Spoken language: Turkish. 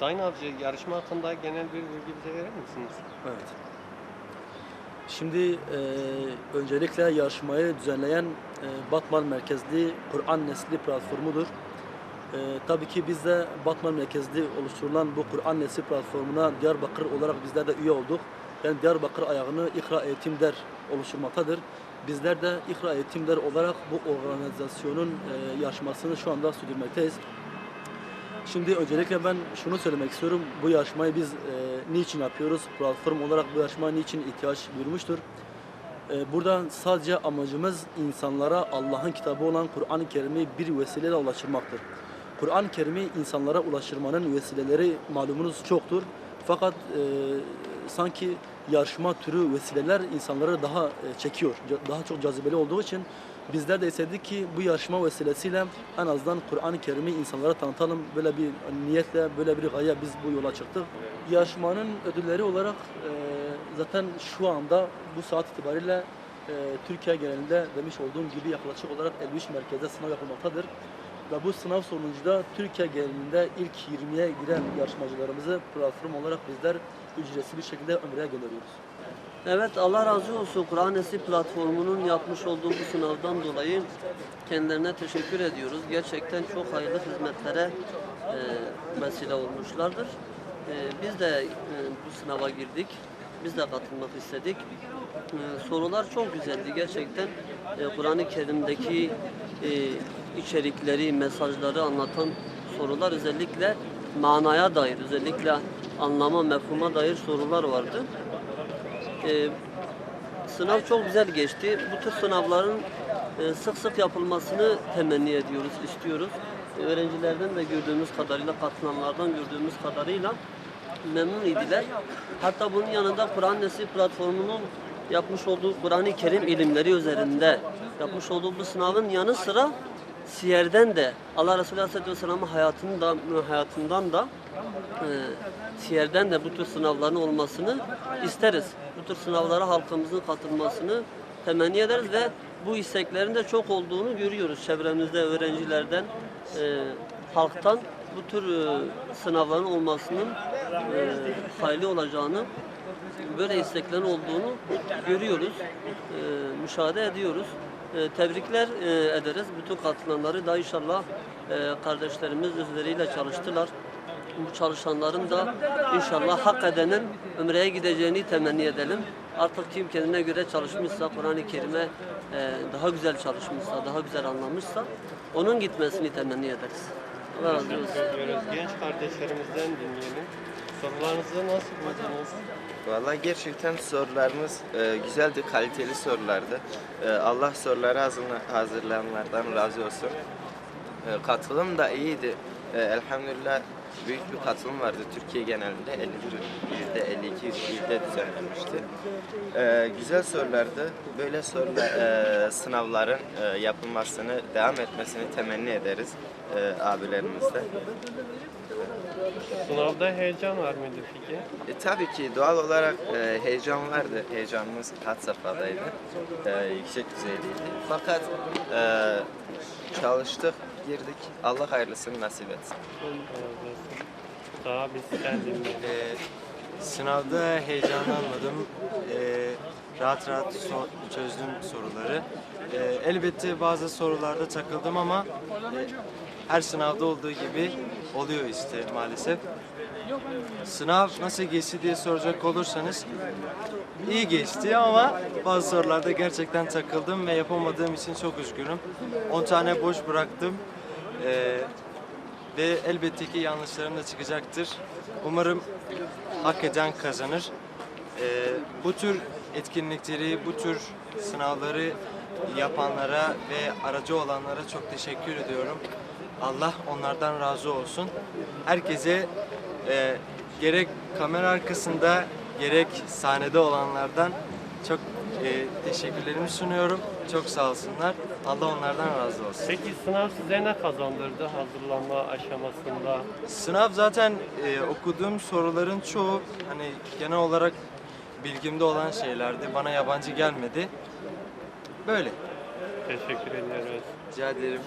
Sayın Avcı yarışma hakkında genel bir bilgi bize verir misiniz? Evet. Şimdi e, öncelikle yarışmayı düzenleyen e, Batman merkezli Kur'an Nesli platformudur. E, tabii ki biz de Batman merkezli oluşturulan bu Kur'an Nesli platformuna Diyarbakır olarak bizler de üye olduk. Yani Diyarbakır ayağını İkra Eğitim Der oluşturmaktadır. Bizler de İkra Eğitim Der olarak bu organizasyonun e, yarışmasını şu anda sürdürmekteyiz. Şimdi öncelikle ben şunu söylemek istiyorum. Bu yarışmayı biz e, niçin yapıyoruz? Platform olarak bu yarışmaya niçin ihtiyaç duyulmuştur? E, burada sadece amacımız insanlara Allah'ın kitabı olan Kur'an-ı Kerim'i bir vesileyle ulaştırmaktır. Kur'an-ı Kerim'i insanlara ulaştırmanın vesileleri malumunuz çoktur. Fakat e, sanki yarışma türü vesileler insanları daha e, çekiyor. Daha çok cazibeli olduğu için bizler de istedik ki bu yarışma vesilesiyle en azından Kur'an-ı Kerim'i insanlara tanıtalım. Böyle bir niyetle, böyle bir gaye biz bu yola çıktık. Yarışmanın ödülleri olarak e, zaten şu anda bu saat itibariyle e, Türkiye genelinde demiş olduğum gibi yaklaşık olarak 53 merkezde sınav yapılmaktadır. Ve bu sınav sonucunda Türkiye genelinde ilk 20'ye giren yarışmacılarımızı platform olarak bizler ücretsiz bir şekilde ömreye gönderiyoruz. Evet Allah razı olsun Kur'an Nesli platformunun yapmış olduğu bu sınavdan dolayı kendilerine teşekkür ediyoruz. Gerçekten çok hayırlı hizmetlere e, vesile olmuşlardır. E, biz de e, bu sınava girdik. Biz de katılmak istedik. E, sorular çok güzeldi gerçekten. E, Kur'an-ı Kerim'deki e, içerikleri, mesajları anlatan sorular özellikle manaya dair, özellikle anlama, mefhuma dair sorular vardı. Ee, sınav çok güzel geçti. Bu tür sınavların e, sık sık yapılmasını temenni ediyoruz, istiyoruz. E, öğrencilerden de gördüğümüz kadarıyla, katılanlardan gördüğümüz kadarıyla memnun idiler. Hatta bunun yanında Kur'an Nesli platformunun yapmış olduğu Kur'an-ı Kerim ilimleri üzerinde yapmış olduğu bu sınavın yanı sıra Siyer'den de Allah Resulü Aleyhisselatü Vesselam'ın hayatından, hayatından da e, Siyer'den de bu tür sınavların olmasını isteriz. Bu tür sınavlara halkımızın katılmasını temenni ederiz ve bu isteklerin de çok olduğunu görüyoruz. Çevremizde öğrencilerden, e, halktan bu tür e, sınavların olmasının e, hayırlı olacağını, böyle isteklerin olduğunu görüyoruz, e, müşahede ediyoruz. E, tebrikler e, ederiz bütün katılanları da inşallah e, kardeşlerimiz özleriyle çalıştılar. Bu çalışanların da inşallah hak edenin ömreye gideceğini temenni edelim. Artık kim kendine göre çalışmışsa, Kur'an-ı Kerim'e e, daha güzel çalışmışsa, daha güzel anlamışsa onun gitmesini temenni ederiz. Allah razı olsun. Genç kardeşlerimizden dinleyelim. Sorularınızı nasıl buldunuz? Vallahi gerçekten sorularımız e, güzeldi, kaliteli sorulardı. E, Allah soruları hazırla- hazırlayanlardan razı olsun. E, katılım da iyiydi. E, elhamdülillah büyük bir katılım vardı Türkiye genelinde. 51 ilde, 52 ilde düzenlenmişti. E, güzel sorulardı. Böyle sorular, e, sınavların e, yapılmasını, devam etmesini temenni ederiz e, abilerimizle. Sınavda heyecan var mıydı peki? E, tabii ki doğal olarak e, heyecan vardı. Heyecanımız had safhadaydı. E, yüksek düzeydeydi. Fakat e, çalıştık, girdik. Allah hayırlısını nasip etsin. Daha biz dinleyelim. Ee, sınavda heyecanlanmadım. Ee, rahat rahat so- çözdüm soruları. Ee, elbette bazı sorularda takıldım ama e, her sınavda olduğu gibi oluyor işte maalesef. Sınav nasıl geçti diye soracak olursanız iyi geçti ama bazı sorularda gerçekten takıldım ve yapamadığım için çok üzgünüm. 10 tane boş bıraktım. Ee, ve elbette ki yanlışlarım da çıkacaktır. Umarım hak eden kazanır. Ee, bu tür etkinlikleri, bu tür sınavları yapanlara ve aracı olanlara çok teşekkür ediyorum. Allah onlardan razı olsun. Herkese e, gerek kamera arkasında gerek sahnede olanlardan çok e, teşekkürlerimi sunuyorum. Çok sağ olsunlar. Allah onlardan razı olsun. Peki sınav size ne kazandırdı hazırlanma aşamasında? Sınav zaten e, okuduğum soruların çoğu hani genel olarak bilgimde olan şeylerdi. Bana yabancı gelmedi. Böyle. Teşekkür ediyoruz. Rica ederim.